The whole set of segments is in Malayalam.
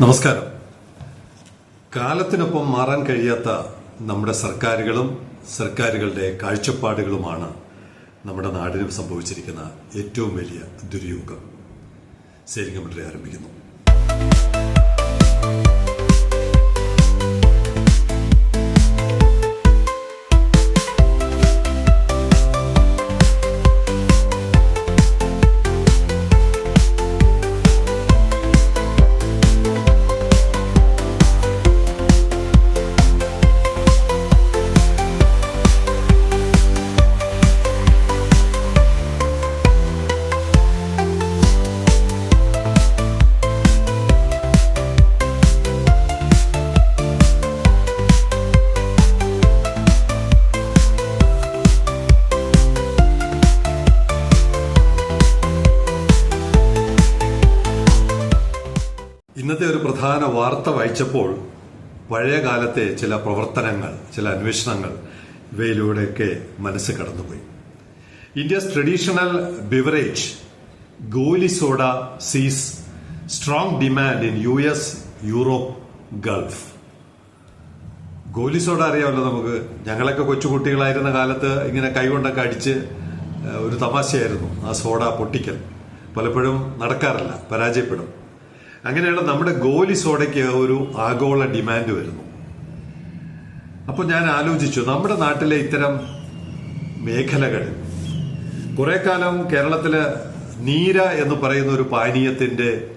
നമസ്കാരം. കാലത്തിനൊപ്പം മാറാൻ കഴിയാത്ത നമ്മുടെ സർക്കാരുകളും സർക്കാരുകളുടെ കാഴ്ചപ്പാടുകളുമാണ് നമ്മുടെ നാടിന് സംഭവിച്ചിരിക്കുന്ന ഏറ്റവും വലിയ ദുര്യോഗം. സേലിംഗമന്ത്രി ആരംഭിക്കുന്നു. ഇന്നത്തെ ഒരു പ്രധാന വാർത്ത വായിച്ചപ്പോൾ പഴയ കാലത്തെ ചില പ്രവർത്തനങ്ങൾ ചില അന്വേഷണങ്ങൾ ഇവയിലൂടെയൊക്കെ മനസ്സ് കടന്നുപോയി. India's traditional beverage goli soda sees strong demand in U S Europe Gulf. Goli soda അറിയാമല്ലോ നമുക്ക്. ഞങ്ങളൊക്കെ കൊച്ചുകുട്ടികളായിരുന്ന കാലത്ത് ഇങ്ങനെ കൈകൊണ്ടൊക്കെ അടിച്ച് ഒരു തമാശയായിരുന്നു ആ സോഡ പൊട്ടിക്കൽ. പലപ്പോഴും നടക്കാറില്ല പരാജയപ്പെടും. അങ്ങനെയുള്ള നമ്മുടെ ഗോലി സോഡയ്ക്ക് ഒരു ആഗോള ഡിമാൻഡ് വരുന്നു. അപ്പോൾ ഞാൻ ആലോചിച്ചു നമ്മുടെ നാട്ടിലെ ഇത്തരം മേഖലകൾ കുറെ കാലം കേരളത്തിൽ നീര എന്ന് പറയുന്ന ഒരു പാനീയത്തിന്റെ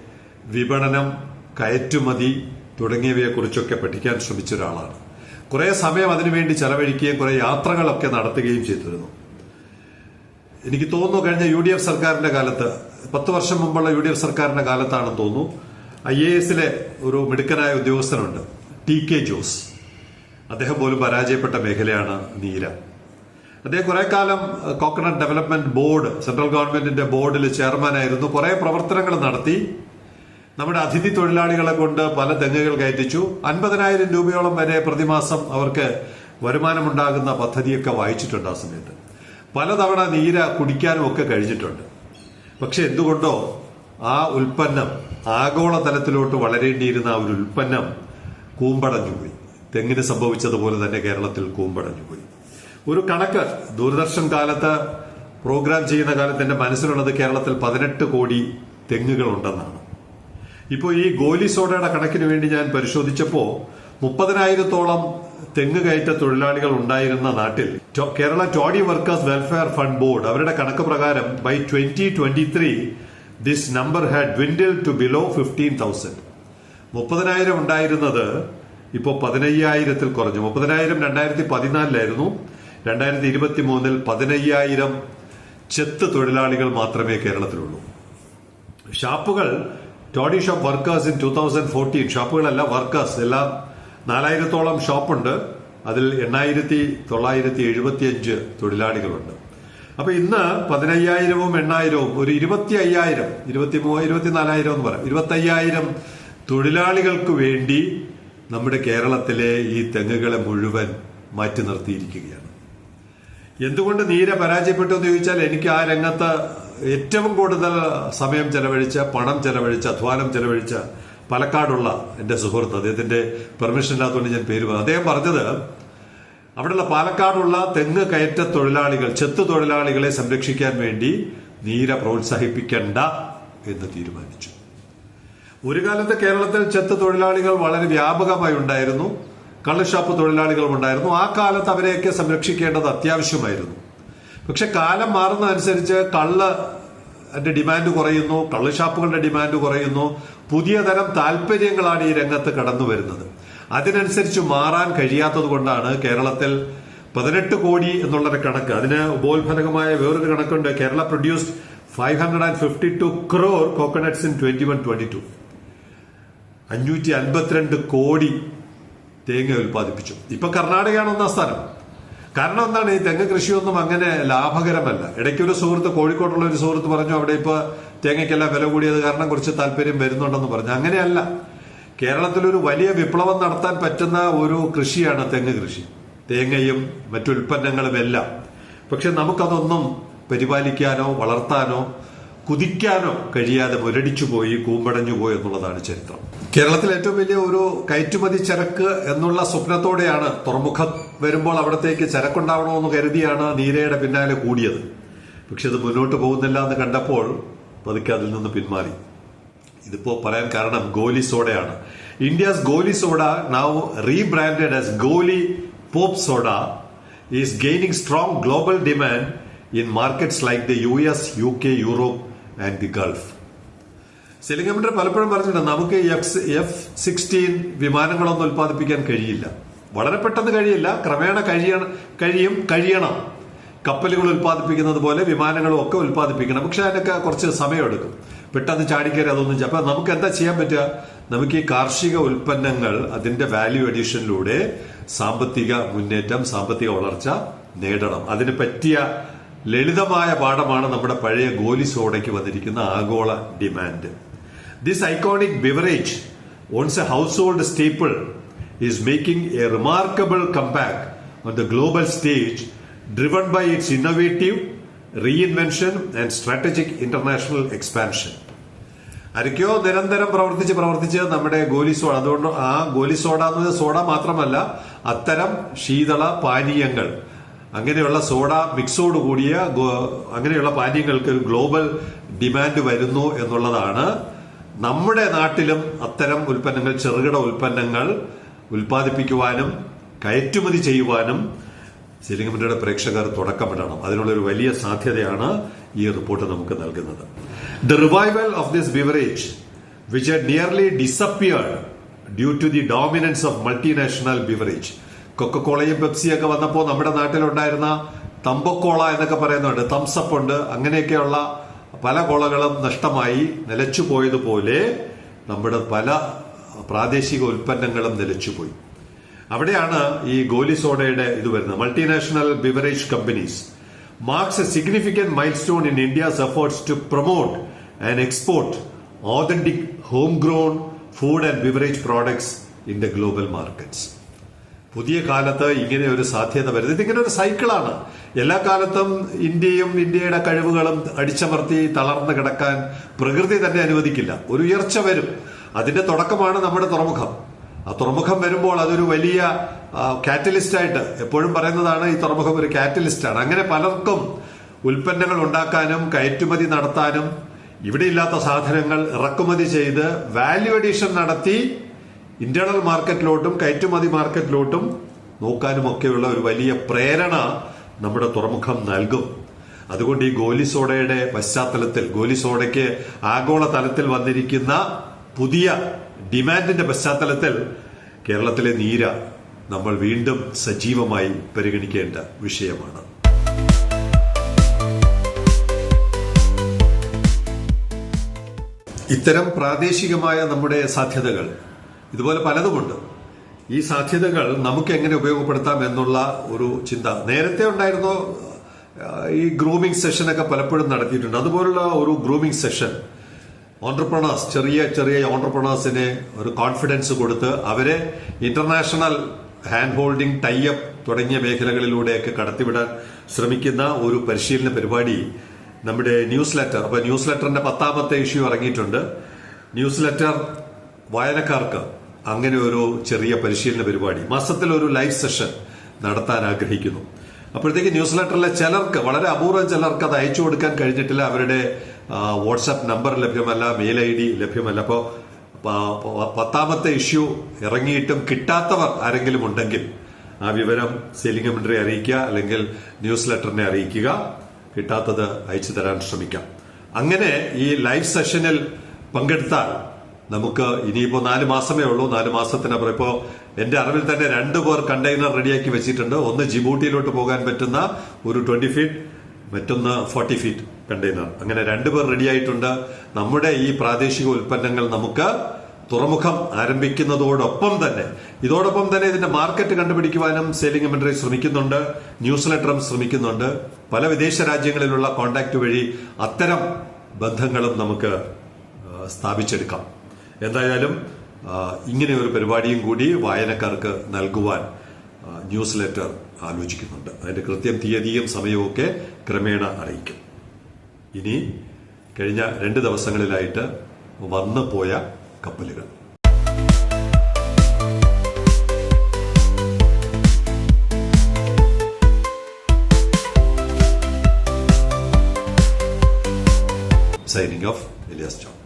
വിപണനം കയറ്റുമതി തുടങ്ങിയവയെ കുറിച്ചൊക്കെ പഠിക്കാൻ ശ്രമിച്ച ഒരാളാണ്. കുറെ സമയം അതിനുവേണ്ടി ചെലവഴിക്കുകയും കുറെ യാത്രകളൊക്കെ നടത്തുകയും ചെയ്തിരുന്നു. എനിക്ക് തോന്നുന്നു കഴിഞ്ഞ യു ഡി എഫ് സർക്കാരിന്റെ കാലത്ത് പത്ത് വർഷം മുമ്പുള്ള യു ഡി എഫ് സർക്കാരിന്റെ കാലത്താണെന്ന് തോന്നുന്നു ഐ എ എസിലെ ഒരു മിടുക്കനായ ഉദ്യോഗസ്ഥനുണ്ട്. T K Jose. അദ്ദേഹം പോലും പരാജയപ്പെട്ട മേഖലയാണ് നീര അദ്ദേഹം കുറെ കാലം കോക്കനട്ട് ഡെവലപ്മെന്റ് ബോർഡ് സെൻട്രൽ ഗവൺമെന്റിന്റെ ബോർഡിൽ ചെയർമാനായിരുന്നു. കുറെ പ്രവർത്തനങ്ങൾ നടത്തി. നമ്മുടെ അതിഥി തൊഴിലാളികളെ കൊണ്ട് പല തെങ്ങുകൾ കയറ്റിച്ചു. അൻപതിനായിരം രൂപയോളം വരെ പ്രതിമാസം അവർക്ക് വരുമാനമുണ്ടാകുന്ന പദ്ധതിയൊക്കെ വായിച്ചിട്ടുണ്ട് ആ സമയത്ത്. പലതവണ നീര കുടിക്കാനും ഒക്കെ കഴിഞ്ഞിട്ടുണ്ട്. പക്ഷെ എന്തുകൊണ്ടോ ആ ഉൽപ്പന്നം ആഗോള തലത്തിലോട്ട് വളരേണ്ടിയിരുന്ന ആ ഒരു ഉൽപ്പന്നം കൂമ്പടഞ്ഞു പോയി. തെങ്ങിന് സംഭവിച്ചതുപോലെ തന്നെ കേരളത്തിൽ കൂമ്പടഞ്ഞു പോയി. ഒരു കണക്ക് ദൂരദർശൻ കാലത്ത് പ്രോഗ്രാം ചെയ്യുന്ന കാലത്ത് എന്റെ മനസ്സിലുള്ളത് കേരളത്തിൽ പതിനെട്ട് കോടി തെങ്ങുകളുണ്ടെന്നാണ്. ഇപ്പോൾ ഈ ഗോലി സോഡയുടെ കണക്കിന് വേണ്ടി ഞാൻ പരിശോധിച്ചപ്പോൾ മുപ്പതിനായിരത്തോളം തെങ്ങ് കയറ്റ തൊഴിലാളികൾ ഉണ്ടായിരുന്ന നാട്ടിൽ Kerala toddy workers welfare fund board അവരുടെ കണക്ക് പ്രകാരം by twenty twenty three this number had dwindled to below fifteen thousand മുപ്പതിനായിരം ഉണ്ടായിരുന്നത് ഇപ്പോൾ പതിനയ്യായിരത്തിൽ കുറഞ്ഞു. മുപ്പതിനായിരം രണ്ടായിരത്തി പതിനാലിലായിരുന്നു രണ്ടായിരത്തി ഇരുപത്തി മൂന്നിൽ പതിനയ്യായിരം ചെത്ത് തൊഴിലാളികൾ മാത്രമേ കേരളത്തിലുള്ളൂ. ഷാപ്പുകൾ toddy shop workers in two thousand fourteen. ഷോപ്പുകളല്ല workers. എല്ലാം നാലായിരത്തോളം ഷോപ്പുണ്ട്. അതിൽ എണ്ണായിരത്തി തൊള്ളായിരത്തി എഴുപത്തിയഞ്ച് തൊഴിലാളികളുണ്ട്. അപ്പൊ ഇന്ന് പതിനയ്യായിരവും എണ്ണായിരവും ഒരു ഇരുപത്തി അയ്യായിരം ഇരുപത്തി മൂവായിരം ഇരുപത്തിനാലായിരം എന്ന് പറയാം. ഇരുപത്തി അയ്യായിരം തൊഴിലാളികൾക്ക് വേണ്ടി നമ്മുടെ കേരളത്തിലെ ഈ തെങ്ങുകളെ മുഴുവൻ മാറ്റി നിർത്തിയിരിക്കുകയാണ്. എന്തുകൊണ്ട് നീരെ പരാജയപ്പെട്ടു എന്ന് ചോദിച്ചാൽ എനിക്ക് ആ രംഗത്ത് ഏറ്റവും കൂടുതൽ സമയം ചെലവഴിച്ച പണം ചെലവഴിച്ച അധ്വാനം ചെലവഴിച്ച പാലക്കാടുള്ള എന്റെ സുഹൃത്ത് അദ്ദേഹത്തിന്റെ പെർമിഷൻ ഇല്ലാത്തതുകൊണ്ട് ഞാൻ പേര് പറഞ്ഞു. അദ്ദേഹം പറഞ്ഞത് അവിടെയുള്ള പാലക്കാടുള്ള തെങ്ങ് കയറ്റ തൊഴിലാളികൾ ചെത്ത് തൊഴിലാളികളെ സംരക്ഷിക്കാൻ വേണ്ടി നീര പ്രോത്സാഹിപ്പിക്കണ്ട എന്ന് തീരുമാനിച്ചു. ഒരു കാലത്ത് കേരളത്തിൽ ചെത്ത് തൊഴിലാളികൾ വളരെ വ്യാപകമായി ഉണ്ടായിരുന്നു. കള്ളുഷാപ്പ് തൊഴിലാളികളും ഉണ്ടായിരുന്നു. ആ കാലത്ത് അവരെയൊക്കെ സംരക്ഷിക്കേണ്ടത് അത്യാവശ്യമായിരുന്നു. പക്ഷെ കാലം മാറുന്നതനുസരിച്ച് കള്ള് ഡിമാൻഡ് കുറയുന്നു കള്ളുഷാപ്പുകളുടെ ഡിമാൻഡ് കുറയുന്നു. പുതിയ തരം താല്പര്യങ്ങളാണ് ഈ രംഗത്ത് കടന്നു വരുന്നത് അതിനനുസരിച്ച് മാറാൻ കഴിയാത്തത് കൊണ്ടാണ് കേരളത്തിൽ പതിനെട്ട് കോടി എന്നുള്ളൊരു കണക്ക്. അതിന് ഉപോത്ഫലകമായ വേറൊരു കണക്കുണ്ട്. Kerala produced five hundred and fifty two crore coconuts in twenty one twenty two അഞ്ഞൂറ്റി അൻപത്തിരണ്ട് കോടി തേങ്ങ ഉൽപ്പാദിപ്പിച്ചു. ഇപ്പൊ കർണാടകയാണ് ഒന്നാം സ്ഥാനം. കാരണം എന്താണ്? ഈ തെങ്ങ് കൃഷിയൊന്നും അങ്ങനെ ലാഭകരമല്ല. ഇടയ്ക്ക് ഒരു സുഹൃത്ത് കോഴിക്കോട്ടുള്ള ഒരു സുഹൃത്ത് പറഞ്ഞു അവിടെ ഇപ്പൊ തേങ്ങയ്ക്കെല്ലാം വില കൂടിയത് കാരണം കുറച്ച് താല്പര്യം വരുന്നുണ്ടെന്ന് പറഞ്ഞു. അങ്ങനെയല്ല. കേരളത്തിലൊരു വലിയ വിപ്ലവം നടത്താൻ പറ്റുന്ന ഒരു കൃഷിയാണ് തെങ്ങ് കൃഷി. തേങ്ങയും മറ്റുൽപ്പന്നങ്ങളും എല്ലാം. പക്ഷെ നമുക്കതൊന്നും പരിപാലിക്കാനോ വളർത്താനോ കുതിക്കാനോ കഴിയാതെ മുരടിച്ചു പോയി കൂമ്പടഞ്ഞു പോയി എന്നുള്ളതാണ് ചരിത്രം. കേരളത്തിൽ ഏറ്റവും വലിയ ഒരു കയറ്റുമതി ചരക്ക് എന്നുള്ള സ്വപ്നത്തോടെയാണ് തുറമുഖം വരുമ്പോൾ അവിടത്തേക്ക് ചരക്കുണ്ടാവണമെന്ന് കരുതിയാണ് നീരയുടെ പിന്നാലെ കൂടിയത്. പക്ഷെ അത് മുന്നോട്ട് പോകുന്നില്ല എന്ന് കണ്ടപ്പോൾ പതുക്കെ അതിൽ നിന്ന് പിന്മാറി. ഇതിപ്പോ പറയാൻ കാരണം ഗോലി സോഡയാണ്. India's goli soda now rebranded as goli pop soda is gaining strong global demand in markets like the U S U K Europe and the Gulf സെലിംഗമിന്റെ പലപ്പോഴും പറഞ്ഞിട്ടുണ്ട് നമുക്ക് എഫ് എഫ് സിക്സ്റ്റീൻ വിമാനങ്ങളൊന്നും ഉൽപ്പാദിപ്പിക്കാൻ കഴിയില്ല. വളരെ പെട്ടെന്ന് കഴിയില്ല. ക്രമേണ കഴിയണം കഴിയും കഴിയണം. കപ്പലുകൾ ഉൽപ്പാദിപ്പിക്കുന്നത് പോലെ വിമാനങ്ങളും ഒക്കെ ഉൽപ്പാദിപ്പിക്കണം. പക്ഷെ അതിനൊക്കെ കുറച്ച് സമയമെടുക്കും. പെട്ടെന്ന് ചാടിക്കയറി അതൊന്നും ചെയ്യാം. അപ്പൊ നമുക്ക് എന്താ ചെയ്യാൻ പറ്റുക? നമുക്ക് ഈ കാർഷിക ഉൽപ്പന്നങ്ങൾ അതിന്റെ വാല്യൂ അഡീഷനിലൂടെ സാമ്പത്തിക മുന്നേറ്റം സാമ്പത്തിക വളർച്ച നേടണം. അതിന് പറ്റിയ ലളിതമായ പാഠമാണ് നമ്മുടെ പഴയ ഗോലി സോഡയ്ക്ക് വന്നിരിക്കുന്ന ആഗോള demand. This iconic beverage once a household staple is making a remarkable comeback on the global stage driven by its innovative reinvention and strategic international expansion Arauco നിരന്തരം പ്രവർത്തിച്ച് പ്രവർത്തിച്ച് നമ്മുടെ ഗോലി സോഡ അതുകൊണ്ട് ആ ഗോലി സോഡ എന്നത് സോഡ മാത്രമല്ല അത്തരം ശീതള പാനീയങ്ങൾ അങ്ങനെയുള്ള സോഡ മിക്സോട് കൂടിയ അങ്ങനെയുള്ള പാനീയങ്ങൾക്ക് ഒരു ഗ്ലോബൽ ഡിമാൻഡ് വരുന്നു എന്നുള്ളതാണ്. നമ്മുടെ നാട്ടിലും അത്തരം ഉൽപ്പന്നങ്ങൾ ചെറുകിട ഉൽപ്പന്നങ്ങൾ ഉൽപ്പാദിപ്പിക്കുവാനും കയറ്റുമതി ചെയ്യുവാനും സെലിംഗമിന്റെ പ്രേക്ഷകർ തുടക്കമിടണം അതിനുള്ള ഒരു വലിയ സാധ്യതയാണ് ഈ റിപ്പോർട്ട് നമുക്ക് നൽകുന്നത്. The revival of this beverage which nearly disappeared due to the dominance of multinational beverage കൊക്കക്കോളയും പെപ്സിയൊക്കെ വന്നപ്പോൾ നമ്മുടെ നാട്ടിലുണ്ടായിരുന്ന തമ്പക്കോള എന്നൊക്കെ പറയുന്നുണ്ട്. തംസപ്പ് ഉണ്ട്. അങ്ങനെയൊക്കെയുള്ള പല കോളകളും നഷ്ടമായി നിലച്ചു പോയതുപോലെ നമ്മുടെ പല പ്രാദേശിക ഉൽപ്പന്നങ്ങളും നിലച്ചുപോയി. അവിടെയാണ് ഈ ഗോലി സോഡയുടെ ഇത് വരുന്നത്. Multinational beverage companies marks a significant milestone in India's efforts to promote and export authentic home grown food and beverage products in the global markets പുതിയ കാലത്ത് ഇങ്ങനെ ഒരു സാധ്യത വരുന്നത്. ഇതിങ്ങനെ ഒരു സൈക്കിളാണ് എല്ലാ കാലത്തും ഇന്ത്യയും ഇന്ത്യയുടെ കഴിവുകളും അടിച്ചമർത്തി തളർന്നു കിടക്കാൻ പ്രകൃതി തന്നെ അനുവദിക്കില്ല. ഒരു ഉയർച്ച വരും. അതിന്റെ തുടക്കമാണ് നമ്മുടെ തുറമുഖം. ആ തുറമുഖം വരുമ്പോൾ അതൊരു വലിയ കാറ്റലിസ്റ്റ് ആയിട്ട് എപ്പോഴും പറയുന്നതാണ് ഈ തുറമുഖം ഒരു കാറ്റലിസ്റ്റ് ആണ്. അങ്ങനെ പലർക്കും ഉൽപ്പന്നങ്ങൾ ഉണ്ടാക്കാനും കയറ്റുമതി നടത്താനും ഇവിടെ ഇല്ലാത്ത സാധനങ്ങൾ ഇറക്കുമതി ചെയ്ത് വാല്യൂ അഡീഷൻ നടത്തി ഇന്റേണൽ മാർക്കറ്റിലോട്ടും കയറ്റുമതി മാർക്കറ്റിലോട്ടും നോക്കാനും ഒക്കെയുള്ള ഒരു വലിയ പ്രേരണ നമ്മുടെ തുറമുഖം നൽകും. അതുകൊണ്ട് ഈ ഗോലി സോഡയുടെ പശ്ചാത്തലത്തിൽ ഗോലി സോഡയ്ക്ക് ആഗോള തലത്തിൽ വന്നിരിക്കുന്ന പുതിയ ഡിമാൻഡിന്റെ പശ്ചാത്തലത്തിൽ കേരളത്തിലെ നീര നമ്മൾ വീണ്ടും സജീവമായി പരിഗണിക്കേണ്ട വിഷയമാണ്. ഇത്തരം പ്രാദേശികമായ നമ്മുടെ സാധ്യതകൾ ഇതുപോലെ പലതുമുണ്ട്. ഈ സാധ്യതകൾ നമുക്ക് എങ്ങനെ ഉപയോഗപ്പെടുത്താം എന്നുള്ള ഒരു ചിന്ത. നേരത്തെ ഉണ്ടായിരുന്നോ ഈ ഗ്രൂമിംഗ് സെഷനൊക്കെ പലപ്പോഴും നടത്തിയിട്ടുണ്ട്. അതുപോലുള്ള ഒരു ഗ്രൂമിംഗ് സെഷൻ ഓണ്ടർപ്രണേഴ്സ് ചെറിയ ചെറിയ ഓണ്ടർപ്രണേഴ്സിന് ഒരു കോൺഫിഡൻസ് കൊടുത്ത് അവരെ ഇന്റർനാഷണൽ ഹാൻഡ് ഹോൾഡിംഗ് ടൈഅപ്പ് തുടങ്ങിയ മേഖലകളിലൂടെയൊക്കെ കടത്തിവിടാൻ ശ്രമിക്കുന്ന ഒരു പരിശീലന പരിപാടി നമ്മുടെ ന്യൂസ് ലെറ്റർ അപ്പൊ ന്യൂസ് ലെറ്ററിന്റെ പത്താമത്തെ ഇഷ്യൂ ഇറങ്ങിയിട്ടുണ്ട്. ന്യൂസ് ലെറ്റർ വായനക്കാർക്ക് അങ്ങനെ ഒരു ചെറിയ പരിശീലന പരിപാടി. മാസത്തിൽ ഒരു ലൈവ് സെഷൻ നടത്താൻ ആഗ്രഹിക്കുന്നു. അപ്പോഴത്തേക്ക് ന്യൂസ് ലെറ്ററിലെ ചിലർക്ക് വളരെ അപൂർവം ചിലർക്ക് അത് അയച്ചു കൊടുക്കാൻ കഴിഞ്ഞിട്ടില്ല. അവരുടെ വാട്സാപ്പ് നമ്പർ ലഭ്യമല്ല മെയിൽ ഐ ഡി ലഭ്യമല്ല. അപ്പോൾ പത്താമത്തെ ഇഷ്യൂ ഇറങ്ങിയിട്ടും കിട്ടാത്തവർ ആരെങ്കിലും ഉണ്ടെങ്കിൽ ആ വിവരം സെയിലിംഗ് കമന്ററി അറിയിക്കുക അല്ലെങ്കിൽ ന്യൂസ് ലെറ്ററിനെ അറിയിക്കുക. കിട്ടാത്തത് അയച്ചു തരാൻ ശ്രമിക്കാം. അങ്ങനെ ഈ ലൈവ് സെഷനിൽ പങ്കെടുത്താൽ നമുക്ക് ഇനിയിപ്പോൾ നാല് മാസമേ ഉള്ളൂ. നാല് മാസത്തിനപ്പുറം ഇപ്പോൾ എന്റെ അറിവിൽ തന്നെ രണ്ട് പേർ കണ്ടെയ്നർ റെഡിയാക്കി വെച്ചിട്ടുണ്ട്. ഒന്ന് ജിബൂട്ടിയിലോട്ട് പോകാൻ പറ്റുന്ന ഒരു ട്വന്റി ഫീറ്റ് മറ്റൊന്ന് ഫോർട്ടി ഫീറ്റ് കണ്ടെയ്നർ അങ്ങനെ രണ്ടുപേർ റെഡി ആയിട്ടുണ്ട്. നമ്മുടെ ഈ പ്രാദേശിക ഉൽപ്പന്നങ്ങൾ നമുക്ക് തുറമുഖം ആരംഭിക്കുന്നതോടൊപ്പം തന്നെ ഇതോടൊപ്പം തന്നെ ഇതിന്റെ മാർക്കറ്റ് കണ്ടുപിടിക്കുവാനും സെയിലിംഗ് ഇൻവെന്ററി ശ്രമിക്കുന്നുണ്ട് ന്യൂസ് ലെറ്ററും ശ്രമിക്കുന്നുണ്ട്. പല വിദേശ രാജ്യങ്ങളിലുള്ള കോണ്ടാക്ട് വഴി അത്തരം ബന്ധങ്ങളും നമുക്ക് സ്ഥാപിച്ചെടുക്കാം. എന്തായാലും ഇങ്ങനെ ഒരു പരിപാടിയും കൂടി വായനക്കാർക്ക് നൽകുവാൻ ന്യൂസ് ലെറ്റർ ആലോചിക്കുന്നുണ്ട്. അതിന്റെ കൃത്യം തീയതിയും സമയവും ഒക്കെ ക്രമേണ അറിയിക്കും. ഇനി കഴിഞ്ഞ രണ്ട് ദിവസങ്ങളിലായിട്ട് വന്നു പോയ കപ്പലുകൾ. Signing off Elias John